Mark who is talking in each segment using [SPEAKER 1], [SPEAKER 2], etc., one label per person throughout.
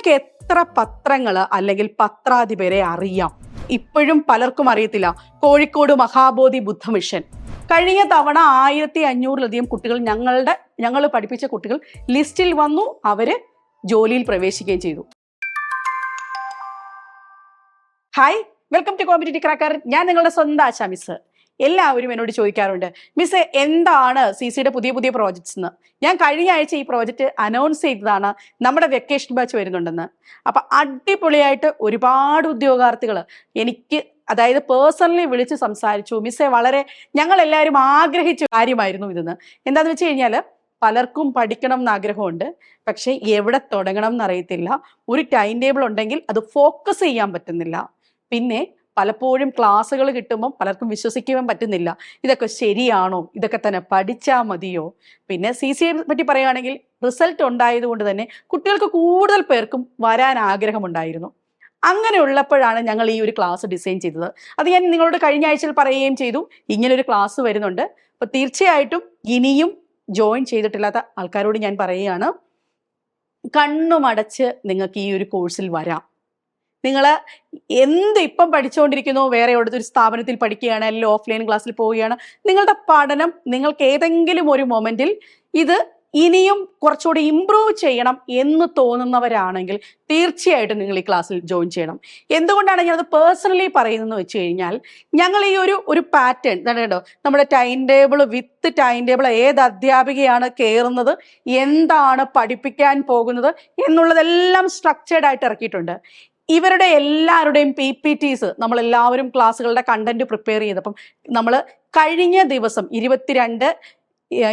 [SPEAKER 1] നിങ്ങൾക്ക് എത്ര പത്രങ്ങൾ അല്ലെങ്കിൽ പത്രാധിപരെ അറിയാം? ഇപ്പോഴും പലർക്കും അറിയത്തില്ല. കോഴിക്കോട് മഹാബോധി ബുദ്ധ മിഷൻ. കഴിഞ്ഞ തവണ ആയിരത്തി അഞ്ഞൂറിലധികം കുട്ടികൾ ഞങ്ങളുടെ ഞങ്ങൾ പഠിപ്പിച്ച കുട്ടികൾ ലിസ്റ്റിൽ വന്നു അവർ ജോലിയിൽ പ്രവേശിക്കുകയും ചെയ്തു. Hi welcome to competitive cracker ഞാൻ നിങ്ങളുടെ സ്വന്തം ആശാ മിസ് എല്ലാവരും എന്നോട് ചോദിക്കാറുണ്ട് മിസ് എന്താണ് സി സിയുടെ പുതിയ പുതിയ പ്രോജക്ട്സ് എന്ന് ഞാൻ കഴിഞ്ഞ ആഴ്ച ഈ പ്രോജക്റ്റ് അനൗൺസ് ചെയ്തതാണ് നമ്മുടെ വെക്കേഷൻ ബാച്ച് വരുന്നുണ്ടെന്ന്. അപ്പം അടിപൊളിയായിട്ട് ഒരുപാട് ഉദ്യോഗാർത്ഥികൾ എനിക്ക് അതായത് പേഴ്സണലി വിളിച്ച് സംസാരിച്ചു മിസ്സെ വളരെ ഞങ്ങൾ എല്ലാവരും ആഗ്രഹിച്ച കാര്യമായിരുന്നു ഇതെന്ന്. എന്താന്ന് വെച്ച് കഴിഞ്ഞാൽ പലർക്കും പഠിക്കണം എന്ന് ആഗ്രഹമുണ്ട് പക്ഷേ എവിടെ തുടങ്ങണം എന്നറിയത്തില്ല ഒരു ടൈം ടേബിൾ ഉണ്ടെങ്കിൽ അത് ഫോക്കസ് ചെയ്യാൻ പറ്റുന്നില്ല. പിന്നെ പലപ്പോഴും ക്ലാസ്സുകൾ കിട്ടുമ്പം പലർക്കും വിശ്വസിക്കുവാൻ പറ്റുന്നില്ല. ഇതൊക്കെ ശരിയാണോ? ഇതൊക്കെ തന്നെ പഠിച്ചാൽ മതിയോ? പിന്നെ സി സി എ പറ്റി പറയുകയാണെങ്കിൽ റിസൾട്ട് ഉണ്ടായതുകൊണ്ട് തന്നെ കുട്ടികൾക്ക് കൂടുതൽ പേർക്കും വരാൻ ആഗ്രഹമുണ്ടായിരുന്നു. അങ്ങനെ ഉള്ളപ്പോഴാണ് ഞങ്ങൾ ഈ ഒരു ക്ലാസ് ഡിസൈൻ ചെയ്തത്. അത് ഞാൻ നിങ്ങളോട് കഴിഞ്ഞ ആഴ്ചയിൽ പറയുകയും ചെയ്തു. ഇങ്ങനെ ഒരു ക്ലാസ് വരുന്നുണ്ട്. അപ്പോൾ തീർച്ചയായിട്ടും ഇനിയും ജോയിൻ ചെയ്തിട്ടില്ലാത്ത ആൾക്കാരോട് ഞാൻ പറയുകയാണ് കണ്ണുമടച്ച് നിങ്ങൾക്ക് ഈ ഒരു കോഴ്സിൽ വരാം. നിങ്ങൾ എന്ത് ഇപ്പം പഠിച്ചുകൊണ്ടിരിക്കുന്നു വേറെ ഒരു സ്ഥാപനത്തിൽ പഠിക്കുകയാണ് അല്ലെങ്കിൽ ഓഫ്ലൈൻ ക്ലാസ്സിൽ പോവുകയാണ്. നിങ്ങളുടെ പഠനം നിങ്ങൾക്ക് ഏതെങ്കിലും ഒരു മൊമെന്റിൽ ഇത് ഇനിയും കുറച്ചുകൂടി ഇമ്പ്രൂവ് ചെയ്യണം എന്ന് തോന്നുന്നവരാണെങ്കിൽ തീർച്ചയായിട്ടും നിങ്ങൾ ഈ ക്ലാസ്സിൽ ജോയിൻ ചെയ്യണം. എന്തുകൊണ്ടാണ് ഞാനത് പേഴ്സണലി പറയുന്നതെന്ന് വെച്ച് കഴിഞ്ഞാൽ ഞങ്ങൾ ഈ ഒരു ഒരു പാറ്റേൺ കണ്ടോ? നമ്മുടെ time table with time table ഏത് അധ്യാപികയാണ് കയറുന്നത് എന്താണ് പഠിപ്പിക്കാൻ പോകുന്നത് എന്നുള്ളതെല്ലാം സ്ട്രക്ചേർഡ് ആയിട്ട് ഇറക്കിയിട്ടുണ്ട്. ഇവരുടെ എല്ലാവരുടെയും പി പി ടീസ് നമ്മൾ എല്ലാവരും ക്ലാസ്സുകളുടെ കണ്ടന്റ് പ്രിപ്പയർ ചെയ്തപ്പം നമ്മൾ കഴിഞ്ഞ ദിവസം ഇരുപത്തിരണ്ട്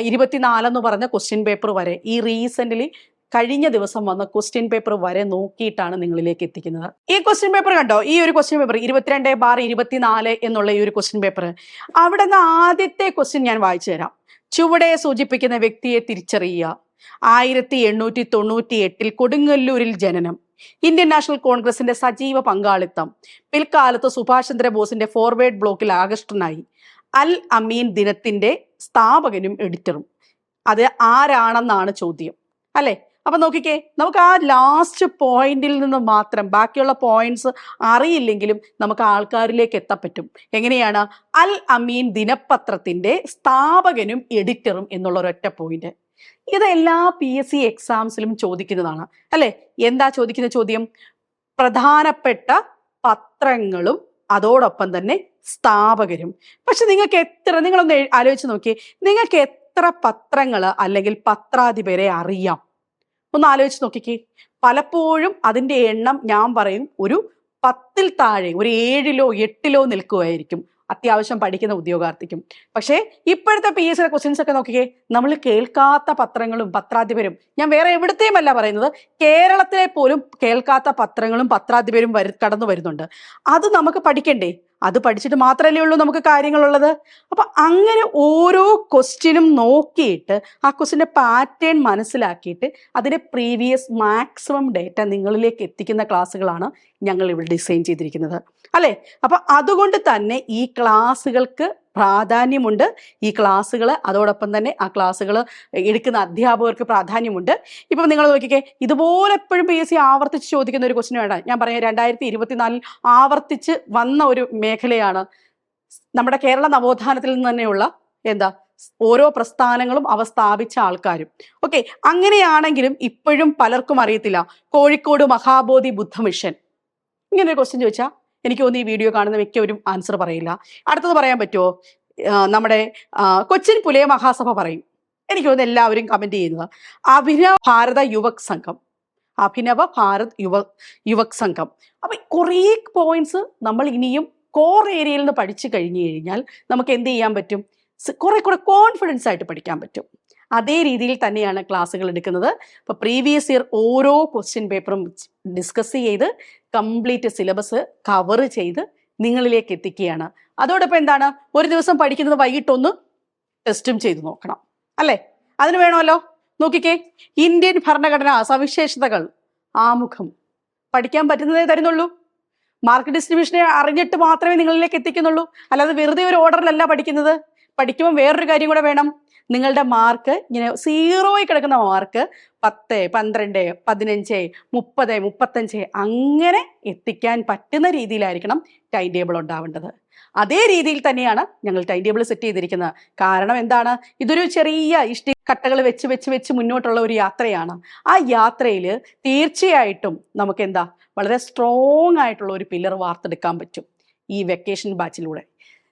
[SPEAKER 1] ഇരുപത്തിനാലെന്ന് പറഞ്ഞ ക്വസ്റ്റ്യൻ പേപ്പർ വരെ ഈ റീസെന്റ്ലി കഴിഞ്ഞ ദിവസം വന്ന ക്വസ്റ്റ്യൻ പേപ്പർ വരെ നോക്കിയിട്ടാണ് നിങ്ങളിലേക്ക് എത്തിക്കുന്നത്. ഈ ക്വസ്റ്റ്യൻ പേപ്പർ കണ്ടോ? ഈ ഒരു ക്വസ്റ്റ്യൻ പേപ്പർ ഇരുപത്തിരണ്ട് ബാർ ഇരുപത്തിനാല് എന്നുള്ള ഈ ഒരു ക്വസ്റ്റ്യൻ പേപ്പർ അവിടെ നിന്ന് ആദ്യത്തെ ക്വസ്റ്റ്യൻ ഞാൻ വായിച്ചു തരാം ചുവടെ സൂചിപ്പിക്കുന്ന വ്യക്തിയെ തിരിച്ചറിയുക. ആയിരത്തി എണ്ണൂറ്റി തൊണ്ണൂറ്റി എട്ടിൽ കൊടുങ്ങല്ലൂരിൽ ജനനം. ഇന്ത്യൻ നാഷണൽ കോൺഗ്രസിന്റെ സജീവ പങ്കാളിത്തം. പിൽക്കാലത്ത് സുഭാഷ് ചന്ദ്രബോസിന്റെ ഫോർവേഡ് ബ്ലോക്കിൽ ആകൃഷ്ടനായി. അൽ അമീൻ ദിനത്തിന്റെ സ്ഥാപകനും എഡിറ്ററും. അത് ആരാണെന്നാണ് ചോദ്യം. അല്ലെ? അപ്പൊ നോക്കിക്കേ നമുക്ക് ആ ലാസ്റ്റ് പോയിന്റിൽ നിന്ന് മാത്രം ബാക്കിയുള്ള പോയിന്റ്സ് അറിയില്ലെങ്കിലും നമുക്ക് ആൾക്കാരിലേക്ക് എത്തപ്പറ്റും എങ്ങനെയാണ്? അൽ അമീൻ ദിനപത്രത്തിന്റെ സ്ഥാപകനും എഡിറ്ററും എന്നുള്ള ഒരൊറ്റ പോയിന്റ് ഇത് എല്ലാ പി എസ് സി എക്സാംസിലും ചോദിക്കുന്നതാണ്. അല്ലെ? എന്താ ചോദിക്കുന്ന ചോദ്യം? പ്രധാനപ്പെട്ട പത്രങ്ങളും അതോടൊപ്പം തന്നെ സ്ഥാപകരും. പക്ഷെ നിങ്ങൾക്ക് എത്ര നിങ്ങളൊന്ന് ആലോചിച്ച് നോക്കി നിങ്ങൾക്ക് എത്ര പത്രങ്ങൾ അല്ലെങ്കിൽ പത്രാധിപരെ അറിയാം? ഒന്ന് ആലോചിച്ച് നോക്കിക്കേ. പലപ്പോഴും അതിന്റെ എണ്ണം ഞാൻ പറയും ഒരു പത്തിൽ താഴെ ഒരു ഏഴിലോ എട്ടിലോ നിൽക്കുമായിരിക്കും അത്യാവശ്യം പഠിക്കുന്ന ഉദ്യോഗാർത്ഥിക്കും. പക്ഷേ ഇപ്പോഴത്തെ പി എസ് ക്വസ്റ്റ്യൻസ് ഒക്കെ നോക്കിക്കേ നമ്മൾ കേൾക്കാത്ത പത്രങ്ങളും പത്രാധിപരും ഞാൻ വേറെ എവിടത്തെയുമല്ല പറയുന്നത് കേരളത്തിലെ പോലും കേൾക്കാത്ത പത്രങ്ങളും പത്രാധിപരും വരു കടന്നു വരുന്നുണ്ട്. അത് നമുക്ക് പഠിക്കണ്ടേ? അത് പഠിച്ചിട്ട് മാത്രമല്ലേ ഉള്ളൂ നമുക്ക് കാര്യങ്ങളുള്ളത്. അപ്പൊ അങ്ങനെ ഓരോ ക്വസ്റ്റ്യനും നോക്കിയിട്ട് ആ ക്വസ്റ്റിന്റെ പാറ്റേൺ മനസ്സിലാക്കിയിട്ട് അതിന്റെ പ്രീവിയസ് മാക്സിമം ഡേറ്റ നിങ്ങളിലേക്ക് എത്തിക്കുന്ന ക്ലാസ്സുകളാണ് ഞങ്ങൾ ഇവിടെ ഡിസൈൻ ചെയ്തിരിക്കുന്നത്. അല്ലേ? അപ്പൊ അതുകൊണ്ട് തന്നെ ഈ ക്ലാസ്സുകൾക്ക് പ്രാധാന്യമുണ്ട്. ഈ ക്ലാസ്സുകൾ അതോടൊപ്പം തന്നെ ആ ക്ലാസ്സുകൾ എടുക്കുന്ന അധ്യാപകർക്ക് പ്രാധാന്യമുണ്ട്. ഇപ്പം നിങ്ങൾ നോക്കിക്കേ ഇതുപോലെ എപ്പോഴും പി എസ് സി ആവർത്തിച്ച് ചോദിക്കുന്ന ഒരു ക്വസ്റ്റിന് വേണ്ട. ഞാൻ പറയാം രണ്ടായിരത്തി ഇരുപത്തിനാലിൽ ആവർത്തിച്ച് വന്ന ഒരു മേഖലയാണ്. നമ്മുടെ കേരള നവോത്ഥാനത്തിൽ നിന്ന് തന്നെയുള്ള എന്താ ഓരോ പ്രസ്ഥാനങ്ങളും അവ സ്ഥാപിച്ച ആൾക്കാരും. ഓക്കെ അങ്ങനെയാണെങ്കിലും ഇപ്പോഴും പലർക്കും അറിയത്തില്ല. കോഴിക്കോട് മഹാബോധി ബുദ്ധമിഷൻ ഇങ്ങനെ ഒരു ക്വസ്റ്റ്യൻ ചോദിച്ചാൽ എനിക്ക് തോന്നുന്നു ഈ വീഡിയോ കാണുന്ന മിക്കവരും ആൻസർ പറയില്ല. അടുത്തത് പറയാൻ പറ്റുമോ? നമ്മുടെ കൊച്ചിൻ പുലയ മഹാസഭ പറയും. എനിക്ക് തോന്നുന്നു എല്ലാവരും കമന്റ് ചെയ്യുന്നത്. അഭിനവ ഭാരത യുവക് സംഘം. അഭിനവ ഭാരത് യുവ യുവക് സംഘം. അപ്പം കുറേ പോയിന്റ്സ് നമ്മൾ ഇനിയും കോർ ഏരിയയിൽ നിന്ന് പഠിച്ചു കഴിഞ്ഞു കഴിഞ്ഞാൽ നമുക്ക് എന്ത് ചെയ്യാൻ പറ്റും? കുറെ കൂടെ കോൺഫിഡൻസ് ആയിട്ട് പഠിക്കാൻ പറ്റും. അതേ രീതിയിൽ തന്നെയാണ് ക്ലാസ്സുകൾ എടുക്കുന്നത്. അപ്പോൾ പ്രീവിയസ് ഇയർ ഓരോ ക്വസ്റ്റ്യൻ പേപ്പറും ഡിസ്കസ് ചെയ്ത് കംപ്ലീറ്റ് സിലബസ് കവർ ചെയ്ത് നിങ്ങളിലേക്ക് എത്തിക്കുകയാണ്. അതോടൊപ്പം എന്താണ്? ഒരു ദിവസം പഠിക്കുന്നത് വൈകിട്ടൊന്ന് ടെസ്റ്റും ചെയ്തു നോക്കണം. അല്ലേ? അതിന് വേണമല്ലോ? നോക്കിക്കേ. ഇന്ത്യൻ ഭരണഘടനാ സവിശേഷതകൾ ആമുഖം പഠിക്കാൻ പറ്റുന്നതേ തരുന്നുള്ളൂ. മാർക്ക് ഡിസ്ട്രിബ്യൂഷനെ അറിഞ്ഞിട്ട് മാത്രമേ നിങ്ങളിലേക്ക് എത്തിക്കുന്നുള്ളൂ. അല്ലാതെ വെറുതെ ഒരു ഓർഡറിലല്ല പഠിക്കുന്നത്. പഠിക്കുമ്പോൾ വേറൊരു കാര്യം കൂടെ വേണം. നിങ്ങളുടെ മാർക്ക് ഇങ്ങനെ സീറോയിൽ കിടക്കുന്ന മാർക്ക് പത്ത് പന്ത്രണ്ട് പതിനഞ്ച് മുപ്പത് മുപ്പത്തഞ്ച് അങ്ങനെ എത്തിക്കാൻ പറ്റുന്ന രീതിയിലായിരിക്കണം ടൈം ടേബിൾ ഉണ്ടാവേണ്ടത്. അതേ രീതിയിൽ തന്നെയാണ് ഞങ്ങൾ ടൈം ടേബിൾ സെറ്റ് ചെയ്തിരിക്കുന്നത്. കാരണം എന്താണ്? ഇതൊരു ചെറിയ ഇഷ്ടി കട്ടകൾ വെച്ച് വെച്ച് വെച്ച് മുന്നോട്ടുള്ള ഒരു യാത്രയാണ്. ആ യാത്രയിൽ തീർച്ചയായിട്ടും നമുക്ക് എന്താ വളരെ സ്ട്രോങ് ആയിട്ടുള്ള ഒരു പില്ലർ വാർത്തെടുക്കാൻ പറ്റും ഈ വെക്കേഷൻ ബാച്ചിലൂടെ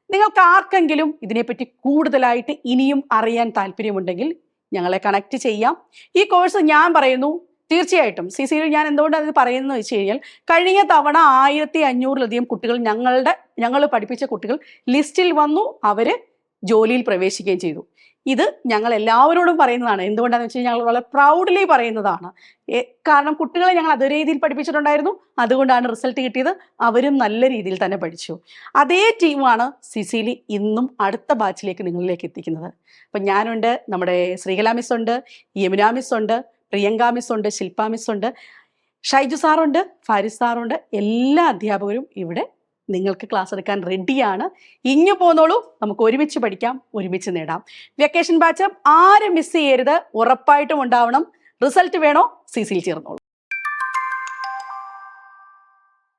[SPEAKER 1] നിങ്ങൾക്ക് ആർക്കെങ്കിലും ഇതിനെപ്പറ്റി കൂടുതലായിട്ട് ഇനിയും അറിയാൻ താല്പര്യമുണ്ടെങ്കിൽ ഞങ്ങളെ കണക്ട് ചെയ്യാം. ഈ കോഴ്സ് ഞാൻ പറയുന്നു തീർച്ചയായിട്ടും സി സിയിൽ ഞാൻ എന്തുകൊണ്ടാണ് ഇത് പറയുന്നത് വെച്ച് കഴിഞ്ഞാൽ കഴിഞ്ഞ തവണ ആയിരത്തി അഞ്ഞൂറിലധികം കുട്ടികൾ ഞങ്ങളുടെ ഞങ്ങൾ പഠിപ്പിച്ച കുട്ടികൾ ലിസ്റ്റിൽ വന്നു അവർ ജോലിയിൽ പ്രവേശിക്കുകയും ചെയ്തു. ഇത് ഞങ്ങൾ എല്ലാവരോടും പറയുന്നതാണ്. എന്തുകൊണ്ടാണെന്ന് വെച്ച് കഴിഞ്ഞാൽ ഞങ്ങൾ വളരെ പ്രൗഡ്ലി പറയുന്നതാണ്. കാരണം കുട്ടികളെ ഞങ്ങൾ അതേ രീതിയിൽ പഠിപ്പിച്ചിട്ടുണ്ടായിരുന്നു. അതുകൊണ്ടാണ് റിസൾട്ട് കിട്ടിയത്. അവരും നല്ല രീതിയിൽ തന്നെ പഠിച്ചു. അതേ ടീമാണ് സിസിലി ഇന്നും അടുത്ത ബാച്ചിലേക്ക് നിങ്ങളിലേക്ക് എത്തിക്കുന്നത്. അപ്പം ഞാനുണ്ട് നമ്മുടെ ശ്രീകല മിസ് ഉണ്ട് യമുന മിസ് ഉണ്ട് പ്രിയങ്ക മിസ് ഉണ്ട് ശില്പ മിസ് ഉണ്ട് ഷൈജു സാറുണ്ട് ഫാരിസ് സാറുണ്ട് എല്ലാ അധ്യാപകരും ഇവിടെ നിങ്ങൾക്ക് ക്ലാസ് എടുക്കാൻ റെഡിയാണ് ഇങ്ങു പോന്നോളൂ. നമുക്ക് ഒരുമിച്ച് പഠിക്കാം ഒരുമിച്ച് നേടാം. വെക്കേഷൻ ബാച്ച് ആരും മിസ് ചെയ്യരുത്. ഉറപ്പായിട്ടും ഉണ്ടാവണം. റിസൾട്ട് വേണോ? സി സിയിൽ ചേർന്നോളൂ.